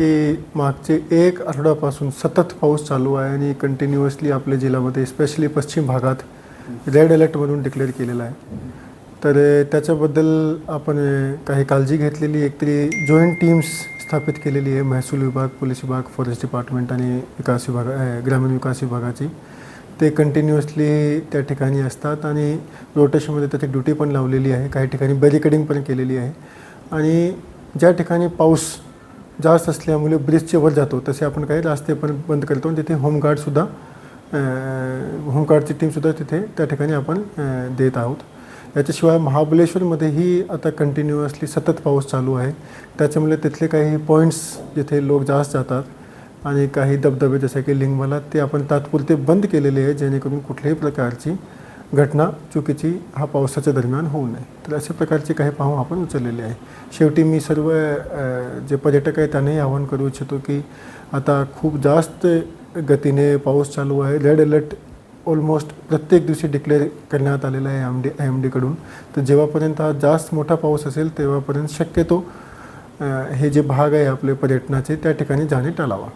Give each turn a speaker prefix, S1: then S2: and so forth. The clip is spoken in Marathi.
S1: की मागचे एक आठवड्यापासून सतत पाऊस चालू आहे आणि कंटिन्युअसली आपल्या जिल्ह्यामध्ये स्पेशली पश्चिम भागात रेड अलर्ट म्हणून डिक्लेअर केलेला आहे. तर त्याच्याबद्दल आपण काही काळजी घेतलेली एकतरी जॉईंट टीम्स स्थापित केलेली आहे महसूल विभाग पोलीस विभाग फॉरेस्ट डिपार्टमेंट आणि विकास विभाग ग्रामीण विकास विभागाची. ते कंटिन्युअसली त्या ठिकाणी असतात आणि रोटेशनमध्ये त्याची ड्युटी पण लावलेली आहे काही ठिकाणी बॅरिकेडिंग पण केलेली आहे. आणि ज्या ठिकाणी पाऊस जास्त असल्यामुळे ब्रिजचे वर जातो. तसे आपण काही रस्ते पण बंद करतो. आणि तिथे होमगार्डसुद्धा होमगार्डची टीमसुद्धा तिथे त्या ठिकाणी आपण देत आहोत. याच्याशिवाय महाबळेश्वरमध्येही आता कंटिन्युअसली सतत पाऊस चालू आहे. त्याच्यामुळे तिथले काही पॉईंट्स जिथे लोक जास्त जातात आणि काही धबधबे जसे की लिंगमाला ते आपण तात्पुरते बंद केलेले आहे जेणेकरून कुठल्याही प्रकारची घटना चुकीची हा पावसाच्या दरम्यान होऊ नये. तर अशा प्रकारचे काही पाहून आपण उचललेले आहे. शेवटी मी सर्व जे पर्यटक आहेत त्यांनाही आवाहन करू इच्छितो की आता खूप जास्त गतीने पाऊस चालू आहे. रेड अलर्ट ऑलमोस्ट प्रत्येक दिवशी डिक्लेअर करण्यात आलेला आहे एम डी एम डीकडून तर जेव्हापर्यंत हा जास्त मोठा पाऊस असेल तेव्हापर्यंत शक्यतो हे जे भाग आहे आपले पर्यटनाचे त्या ठिकाणी जाणे टाळावा.